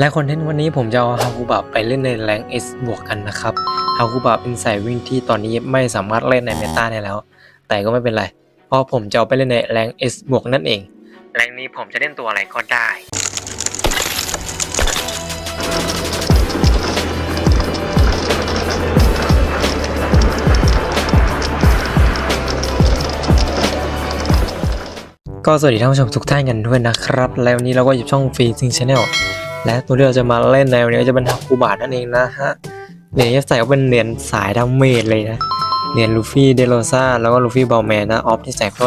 และคอนเทนต์วันนี้ผมจะเอาฮาคุบะไปเล่นในแรง S บวกกันนะครับฮาคุบะเป็นสายวิ่งที่ตอนนี้ไม่สามารถเล่นในเมตาได้แล้ว แต่ก็ไม่เป็นไร เพราะผมจะเอาไปเล่นในแรง S บวกนั่นเอง แรงนี้ผมจะเล่นตัวอะไรก็ได้ก็สวัสดีท่านผู้ชมทุกท่านกันด้วยนะครับ แล้ววันนี้เราก็อยู่ช่องฟรีซิงชาแนล และตัวที่เราจะมาเล่นในวันนี้จะเป็นฮาคูบานั่นเองนะฮะเหรียญยัใส่ก็เป็นเหรียญสายดาเมจเลยนะเหรียญลูฟี่เดโรซ่าแล้วก็ลูฟี่บอลแมนนะออฟที่ใส่เพราะ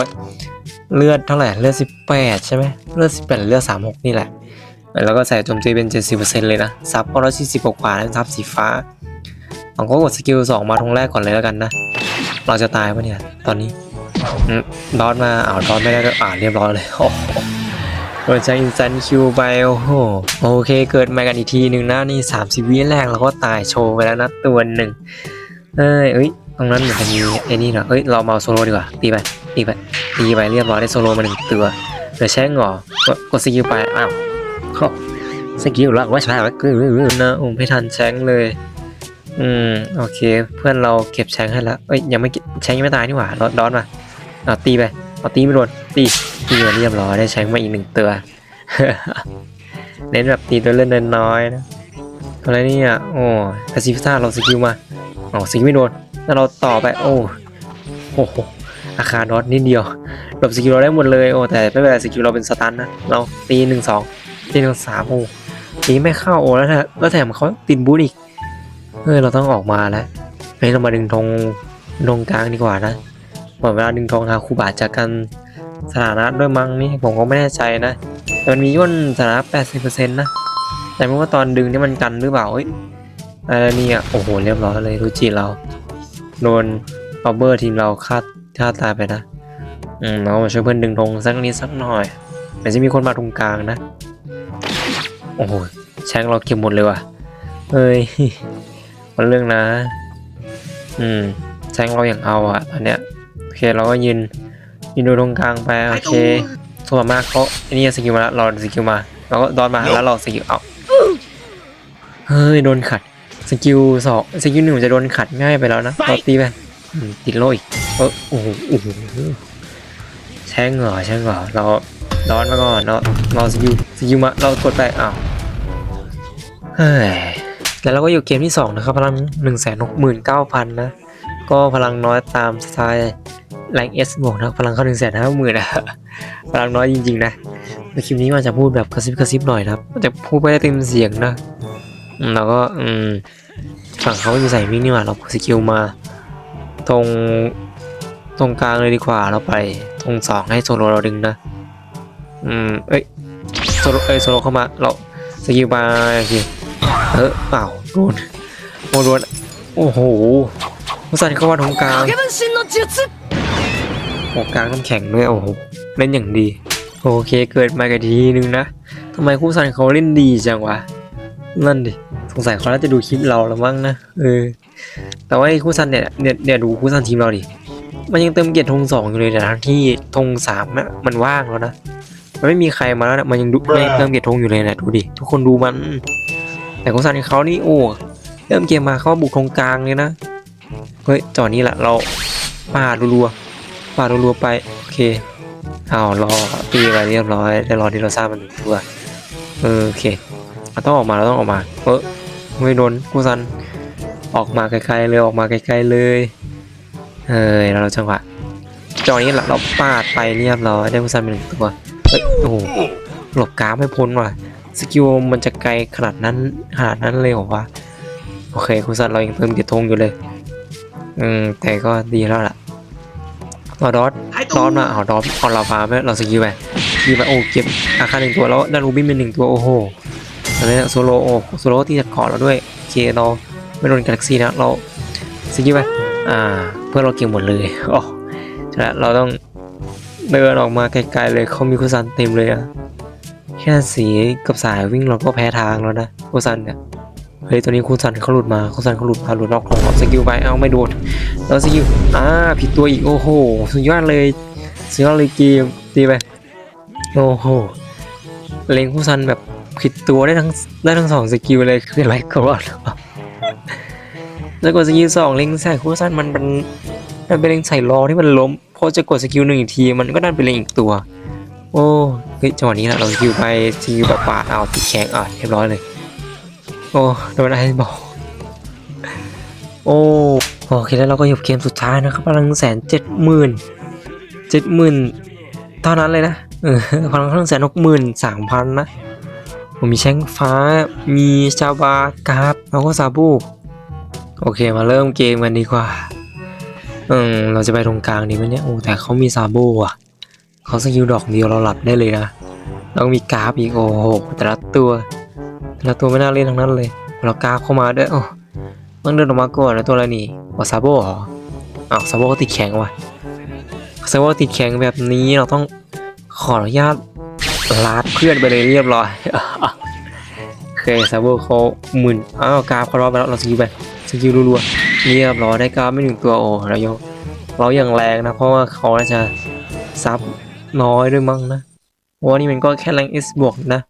เลือดเท่าไหร่เลือด 18 ใช่ไหมเลือด 18 เลือด 36 นี่แหละ แล้วก็ใส่โจมตีเป็น 70%เลยนะซับก็ร้อยสี่สิบกว่าแล้วซับสีฟ้าผมก็กดสกิล2มาทงแรกก่อนเลยแล้วกันนะ เราจะตายปะเนี่ย ตอนนี้อืมดอทมาอ้าวดอทไม่ได้ด้วยอ่าเรียบร้อยเลยโอ้ โดใช้อินสแตนคิวไปโอ้โหโอเค เกิดมากันอีกทีหนึ่งนะนี่ 30 วิแรกเราก็ตายโชว์ไปแล้วนะตัวหนึ่งเอ้ยเอ้ยตรงนั้นเหมือนจะมีไอ้นี่เหรอเอ้ยเรามาเอาโซโลดีกว่าตีไปตีไปตีไปเรียบร้อยได้โซโลมาหนึ่งตัวเหลือแช่งเหรอกดสกิลไปอ้าวโอ้สกิลหลักว่าใช่ไหมคือนะโอ้ไม่ทันแช่งเลยอืมโอเค เพื่อนเราเก็บแชงให้แล้วเอ้ยยังไม่แชงยังไม่ตายนี่หว่าดอนมาเอาตีไปเอาตีไม่โดน ตีตีมาเรียบร้อยได้แชงมาอีกหนึ่งตัว เน้นแบบตีตัวเล่นน้อยนะอะไรเนี่ยโอ้พาซิฟิซ่าเราสกิลมาอ๋อสกิลไม่โดนแล้วเราต่อไปโอ้โอ้โหอาคารดอทนิดเดียวหลบสกิลเราได้หมดเลยโอ้แต่ไม่เป็นไรสกิลเราเป็นสตันนะเราตีหนึ่งสองตีหนึ่งสามโอ้ตีไม่เข้าโอ้แล้วแถมแล้วแถมเขาติดบูทอีกเฮ้ยเราต้องออกมาแล้วเฮ้ยเรามาดึงธงธงกลางดีกว่านะหมดเวลาดึงธงฮาคูบาจากกัน สถานะด้วยมั้งนี่ผมก็ไม่แน่ใจนะแต่มันมีย่นสถานะ80%นะแต่ไม่ว่าตอนดึงนี่มันกันหรือเปล่าเฮ้ยอะไรนี่ยโอ้โหเรียบร้อยเลยรู้จีเราโดนบอเบอร์ทีมเราฆ่าฆ่าตายไปนะอืมเรามาช่วยเพื่อนดึงธงสักนิดสักหน่อยแต่จะมีคนมาตรงกลางนะโอ้โหแชงเราเก็บหมดเลยว่ะเฮ้ยมันเรื่องนะ อืมแซงเราอย่างเอาอะตอนเนี้ยโอเคเราก็ยืน ยืนดูตรงกลางไปโอเคส่วนมากเขาไอ้นี่สกิลมาแล้วเราสกิลมาเราก็ดอนมาแล้วเราสกิลเอาเฮ้ยโดนขัดสกิลสองสกิลหนึ่งจะโดนขัดง่ายไปแล้วนะเราตีไปอืมติดโลอีกเออโอ้โหโอ้โหแช่งเหรอแช่งเหรอเราดอนมาก่อนเนาะเราสกิลสกิลมาเรากดไปอ้าวเฮ้ยแล้วเราก็อยู่เกมที่ 2 นะครับ พลัง 1 6 9 0 0 0 นะ ก็พลังน้อยตามสไตล์ แรงเอสบวกนะพลังเข้า1 5 0 0 0 0นะพลังน้อยจริงๆนะในคลิปนี้มันจะพูดแบบกระซิบกระซิบหน่อยนะครับมันจะพูดไม่ได้เต็มเสียงนะอืมแล้วก็อืมฝั่งเขาอยู่ใส่มิกนี่หว่าเราสกิลมา ตรงตรงกลางเลยดีกว่าเราไป ตรงสองให้โซโลเราดึงนะอืมเอ้ยโซโลเอ้ยโซโลเข้ามาเราสกิลมาโอเคเออเปล่าโดนโอ้โดนโอ้โหมุสันเข้ามาตรงกลาง ขอกลางน้ำแข็งด้วยโอ้โหเล่นอย่างดี โอเคเกิดมากะทีนึงนะทำไมคู่ซันเขาเล่นดีจังวะนั่นดิสงสัยเขาน่าจะดูคลิปเราแล้วมั้งนะเออแต่ว่าคู่ซันเนี่ยเนี่ยเนี่ยดูคู่ซันทีมเราดิมันยังเติมเกียรติธงสองอยู่เลยแต่ทั้งที่ธงสามนะมันว่างแล้วนะมันไม่มีใครมาแล้วนะมันยังดูไม่เติมเกียรติธงอยู่เลยนะดูดิทุกคนดูมัน แต่คู่ซันเขานี่โอ้เริ่มเกมมาเขาบุกธงกลางเลยนะเฮ้ยจอนี้แหละเราปาดรัวๆ ปาดรัวๆไป โอเคเอารอตีไปเรียบร้อยได้รอที่เราสร้างมันหนึ่งตัวเออโอเคเราต้องออกมาเราต้องออกมาเออไม่โดนกูซันออกมาไกลๆเลยออกมาไกลๆเลยเฮ้ยเราจังหวะจอนี้แหละเราปาดไปเรียบร้อยได้กูซันเป็นหนึ่งตัวเฮ้ยโอ้โหหลบกราฟไม่พ้นว่ะสกิลมันจะไกลขนาดนั้นขนาดนั้นเลยเหรอวะโอเคกูซันเรายังเติมเกียรติธงอยู่เลยอืมแต่ก็ดีแล้วล่ะ เอาดอทดอนมาเอาดอนเอาลาฟาไหมเราสกิลไปสกิลไปโอ้เก็บอาคารหนึ่งตัวแล้วดันรูบินเป็นหนึ่งตัวโอ้โหตอนนี้โซโลโอ้โซโลตีจากเกาะเราด้วยโอเคเราไม่โดนกาแล็กซี่นะเราสกิลไปอ่า เพื่อเราเก็บหมดเลยโอ้ใช่แล้วเราต้องเดินออกมาไกลๆเลยเขามีคุซันเต็มเลยอะแค่สีกับสายวิ่งเราก็แพ้ทางแล้วนะคุซันเนี่ย เฮ้ยตัวนี้คุซันเขาหลุดมาคุซันเขาหลุดมาหลุดนอกของเอาสกิลไปเอาไม่โดนแล้วสกิลอ่าผิดตัวอีกโอ้โหสุดยอดเลยสุดยอดเลยเกมตีไปโอ้โหเลงคู่ซันแบบผิดตัวได้ทั้งได้ทั้งสองสกิลเลยคืออะไรก่อนแล้วกดสกิลสองเล็งใส่คู่สั้นมันเป็นมันเป็นเล็งใส่รอที่มันล้มพอจะกดสกิลหนึ่งอีกทีมันก็ดันเป็นเล็งอีกตัว โอ้เฮ้ยจังหวะนี้แหละเราสกิลไปสกิลแบบปาดเอาติดแข็งอะเรียบร้อยเลย โอ้โดนไอ้บอกโอ้โอเคแล้วเราก็อยู่เกมสุดท้ายนะครับพลังแสนเจ็ดหมื่นเจ็ดหมื่นเท่านั้นเลยนะเออพลังพลังแสนหกหมื่นสามพันนะผมมีแช่งฟ้ามีจาบากราฟแล้วก็ซาบูโอเคมาเริ่มเกมกันดีกว่าเอืมเราจะไปตรงกลางดีไหมเนี่ยโอ้แต่เขามีซาบูอะเขาสกิลดอกเดียวเราหลับได้เลยนะแล้วมีกราฟอีกโอ้โหแต่ละตัว แต่ละตัวไม่น่าเล่นทั้งนั้นเลยเรากาเข้ามาด้วยโอ้ต้องเดินออกมาก่อนนะตัวอะไรนี่วาซาโบเหรออ้าวซาโบก็ติดแข็งว่ะซาโบติดแข็งแบบนี้เราต้องขออนุญาตลาดเพื่อนไปเลยเรียบร้อยเคซาโบเขาหมื่นอ้าวกาเขารอไปแล้วเราสกิลไปสกิลรัวๆเรียบร้อยได้กาไม่หนึ่งตัวโอ้เรายังเราอย่างแรงนะเพราะว่าเขาน่าจะซับน้อยด้วยมั้งนะเพราะว่านี่มันก็แค่แรง S บวกนะ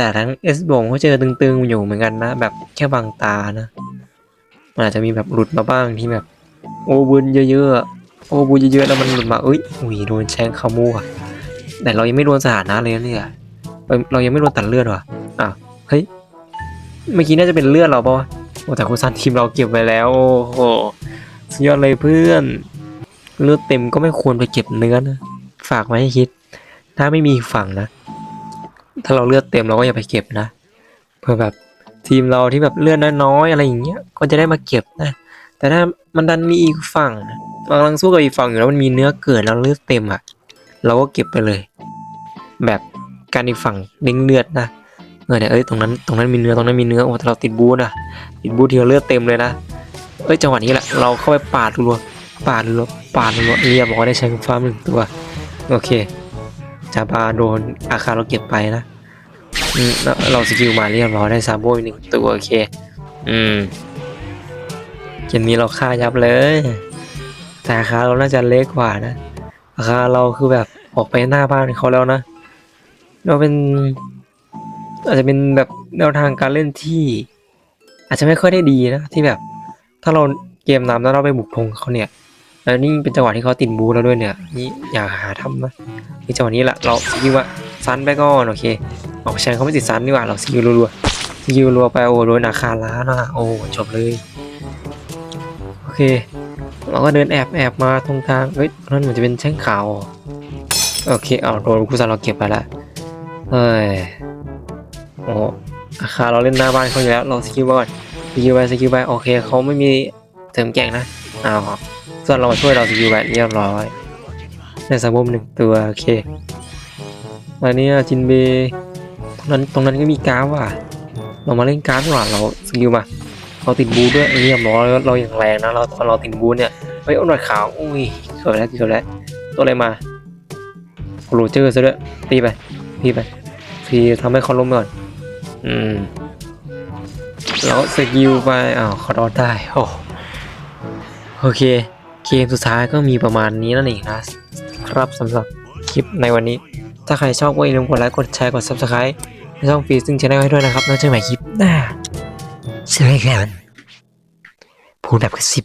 แต่ทั้ง S บวกก็เจอตึงๆ อยู่เหมือนกันนะ แบบแค่บางตานะ มันอาจจะมีแบบหลุดมาบ้างที่แบบ โอบุญเยอะๆ โอบุญเยอะๆ แล้วมันหลุดมาเอ้ยอุ้ยโดนแชงคามูอะแต่เรายังไม่โดนสถานะเลยนะเนี่ยเอ้ยเรายังไม่โดนตัดเลือดว่ะอ้าวเฮ้ยเมื่อกี้น่าจะเป็นเลือดเราปะวะโอ้แต่คุณซันทีมเราเก็บไว้แล้วโอ้โหสุดยอดเลยเพื่อน เลือดเต็มก็ไม่ควรไปเก็บเนื้อนะฝากไว้ให้คิด ถ้าไม่มีฝั่งนะ ถ้าเราเลือดเต็มเราก็อย่าไปเก็บนะเพื่อแบบทีมเราที่แบบเลือนน้อยๆอะไรอย่างเงี้ยก็จะได้มาเก็บนะ แต่ถ้ามันดันมีอีกฝั่งกำลังสู้กับอีกฝั่งอยู่แล้วมันมีเนื้อเกิดแล้วเลือดเต็มอะ เราก็เก็บไปเลย แบบการอีกฝั่งเด้งเลือดนะเออเนี่ยเอ้ยตรงนั้นตรงนั้นมีเนื้อตรงนั้นมีเนื้อโอ้แต่เราติดบูทอะติดบูททีเราเลือดเต็มเลยนะเอ้ยจังหวะนี้แหละเราเข้าไปปาดรัวปาดรัวปาดรัวเรียบร้อยได้ใช้ฟ้าหนึ่งตัวโอเคจาบาโดนอาคารเราเก็บไปนะ อืมเราสกิลมาเรียบร้อยได้ซาโบอีกหนึ่งตัวโอเค อืมเกมนี้เราฆ่ายับเลย แต่อาคาเราน่าจะเล็กกว่านะอาคาเราคือแบบออกไปหน้าบ้านเขาแล้วนะเราเป็น อาจจะเป็นแบบแนวทางการเล่นที่ อาจจะไม่ค่อยได้ดีนะที่แบบ ถ้าเราเกมนำแล้วเราไปบุกธงเขาเนี่ยแล้วนี่เป็นจังหวะที่เขาติดบูแล้วด้วยเนี่ยนี่อย่าหาทำนะนี่จังหวะนี้แหละเราสกิลว่า ซันไปก่อนโอเคออกแชนเขาไม่ติดซันดีกว่าเราสกิลรัวๆสกิลรัวไปโอ้โดนอาคาร้านะโอ้จบเลยโอเคเราก็เดินแอบแอบมาตรงกลางเฮ้ยนั่นเหมือนจะเป็นแช่งขาวโอเคเอาโดนกุซาเราเก็บไปละเฮ้ยโอ้อาคารเราเล่นหน้าบ้านเขาอยู่แล้วเราสกิลก่อนสกิลไปสกิลไปโอเคเขาไม่มีเสริมแก่งนะอ้าวส่วนเรามาช่วยเราสกิลไปเรียบร้อยได้สมบูรณ์หนึ่งตัวโอเค อันนี้จินเบตรงนั้นตรงนั้นก็มีการ์ดว่ะ เรามาเล่นการ์ดดีกว่าเราสกิลมาเราติดบูด้วยเรียบร้อยเราอย่างแรงนะเราตอนเราติดบูเนี่ยเฮ้ยเอาหน่อยขาวอุ้ยเกิดแล้วเกิดแล้วตัวอะไรมาโรเจอร์ซะด้วยตีไปตีไปทีทำให้เขาล้มก่อนอืมแล้วสกิลไปอ้าวเขารอดได้โอ้โอเค เกมสุดท้ายก็มีประมาณนี้นั่นเองนะครับสำหรับคลิปในวันนี้ ถ้าใครชอบก็อย่าลืมกดไลค์กดแชร์กด subscribe ช่องฟีซึ่งชแนลให้ด้วยนะครับแล้วเจอกันใหม่คลิปหน้าสวัสดีครับพูดแบบกระซิบ